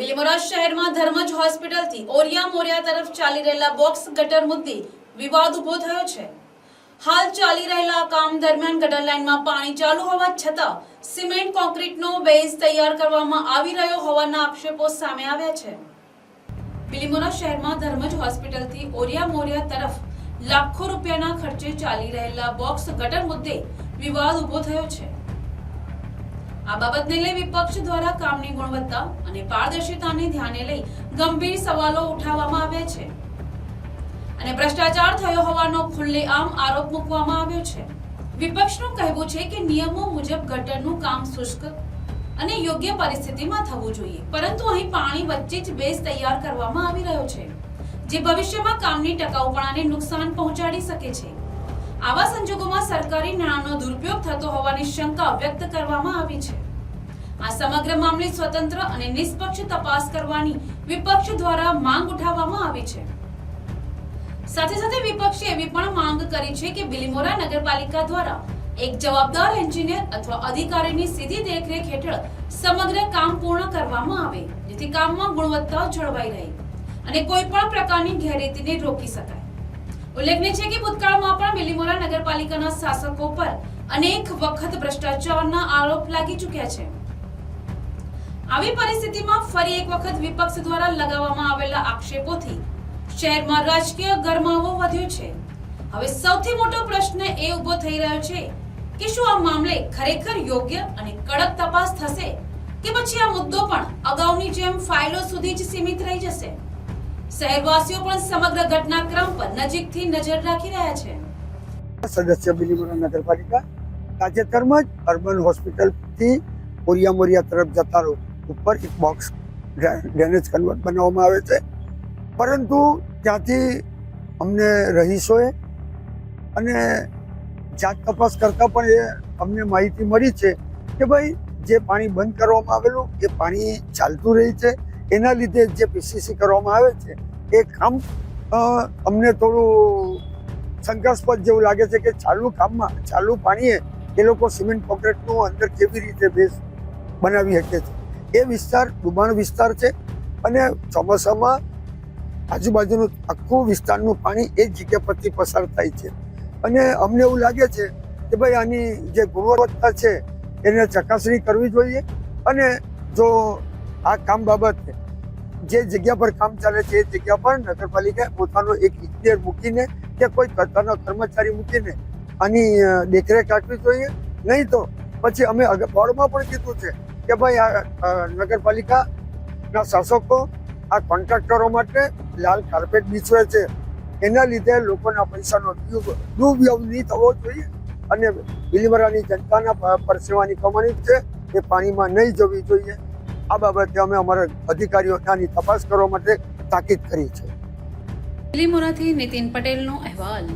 બિલીમોરા શહેરમાં ધર્મજ હોસ્પિટલથી ઓરિયા મોરિયા તરફ ચાલી રહેલા બોક્સ ગટર મુદ્દે વિવાદ ઊભો થયો છે. હાલ ચાલી રહેલા કામ દરમિયાન ગટર લાઇનમાં પાણી ચાલુ હોવા છતાં સિમેન્ટ કોન્ક્રીટનો બેઝ તૈયાર કરવામાં આવી રહ્યો હોવાના આક્ષેપો સામે આવ્યા છે. બિલીમોરા શહેરમાં ધર્મજ હોસ્પિટલથી ઓરિયા મોરિયા તરફ લાખો રૂપિયાના ખર્ચે ચાલી રહેલા બોક્સ ગટર મુદ્દે વિવાદ ઊભો થયો છે. આ બાબતને લઈ વિપક્ષ દ્વારા કામની ગુણવત્તા અને પારદર્શિતાને ધ્યાને લઈ ગંભીર સવાલો ઉઠાવવામાં આવ્યા છે. અને ભ્રષ્ટાચાર થયો હોવાનો ખુલ્લેઆમ આરોપ મૂકવામાં આવ્યો છે. વિપક્ષનું કહેવું છે કે નિયમો મુજબ ગટરનું કામ શુષ્ક અને યોગ્ય પરિસ્થિતિમાં થવું જોઈએ. પરંતુ અહીં પાણી વચ્ચે જ બેઝ તૈયાર કરવામાં આવી રહ્યો છે, જે ભવિષ્યમાં કામની ટકાઉપણાને નુકસાન પહોંચાડી શકે છે. આવા સંજોગોમાં સરકારી નાણાંનો દુરુપયોગ થતો હોવાની શંકા વ્યક્ત કરવામાં આવી છે. આ સમગ્ર મામલે સ્વતંત્ર અને નિષ્પક્ષ તપાસ કરવાની વિપક્ષ દ્વારા માંગ ઉઠાવવામાં આવી છે. સાથે સાથે વિપક્ષે એવી પણ માંગ કરી છે કે બિલીમોરા નગરપાલિકા દ્વારા એક જવાબદાર એન્જિનિયર અથવા અધિકારીની સીધી દેખરેખ હેઠળ સમગ્ર કામ પૂર્ણ કરવામાં આવે, જેથી કામમાં ગુણવત્તા જળવાઈ રહે અને કોઈ પણ પ્રકારની ગેરરીતિને રોકી શકાય. ઉલ્લેખનીય છે કે ભૂતકાળમાં પણ બિલીમોરા નગરપાલિકાના શાસકો પર અનેક વખત ભ્રષ્ટાચારના આરોપ લાગી ચૂક્યા છે. આવી પરિસ્થિતિમાં ફરી એક વખત વિપક્ષ દ્વારા લગાવવામાં આવેલા આક્ષેપોથી શહેરમાં રાજકીય ગરમાવો વધ્યો છે. હવે સૌથી મોટો પ્રશ્ન એ ઊભો થઈ રહ્યો છે કે શું આ મામલે ખરેખર યોગ્ય અને કડક તપાસ થશે કે પછી આ મુદ્દો પણ અગાઉની જેમ ફાઇલો સુધી જ સીમિત રહી જશે? શહેરવાસીઓ પણ સમગ્ર ઘટનાક્રમ પર નજીકથી નજર રાખી રહ્યા છે. સદસ્ય બિલીમોરા નગરપાલિકા તાજેતરમાં જ અર્બન હોસ્પિટલથી મોરિયા મોરિયા તરફ જતા રોડ ઉપર એક બોક્સ ડ્રેનેજ કન્વર્ટ બનાવવામાં આવે છે. પરંતુ ત્યાંથી અમને રહીશોએ અને જાત તપાસ કરતાં પણ એ અમને માહિતી મળી છે કે ભાઈ જે પાણી બંધ કરવામાં આવેલું એ પાણી ચાલતું રહે છે. એના લીધે જે પીસીસી કરવામાં આવે છે એ કામ અમને થોડું શંકાસ્પદ જેવું લાગે છે કે ચાલુ કામમાં, ચાલુ પાણીએ એ લોકો સિમેન્ટ કોન્ક્રીટનું અંદર કેવી રીતે બેઝ બનાવી શકે છે. એ વિસ્તાર ડુબાણ વિસ્તાર છે અને ચોમાસામાં આજુબાજુનું આખું વિસ્તારનું પાણી એ જગ્યા પરથી પસાર થાય છે. અને અમને એવું લાગે છે કે ભાઈ આની જે ગુણવત્તા છે એને ચકાસણી કરવી જોઈએ અને જો આ કામ બાબતે જે જગ્યા પર કામ ચાલે છે એ જગ્યા પર નગરપાલિકાએ પોતાનો એક ઇજનેર મૂકીને કે કોઈ કતારનો કર્મચારી મૂકીને આની દેખરેખ રાખવી જોઈએ. નહીં તો પછી અમે અગ- બોર્ડમાં પણ કીધું છે કે ભાઈ આ નગરપાલિકાના શાસકો, આ કોન્ટ્રાક્ટરો માટે લાલ કાર્પેટ બિછવે છે. એના લીધે લોકોના પૈસાનો દુર્વ્યવ નહીં થવો જોઈએ અને બિલીમરાની જનતાના પરસેવાની કમાણી છે. એ પાણીમાં નહીં જવી જોઈએ. આ બાબતે અમે અમારા અધિકારીઓ આની તપાસ કરવા માટે તાકીદ કરી છે. બિલીમોરાથી નીતિન પટેલનો અહેવાલ.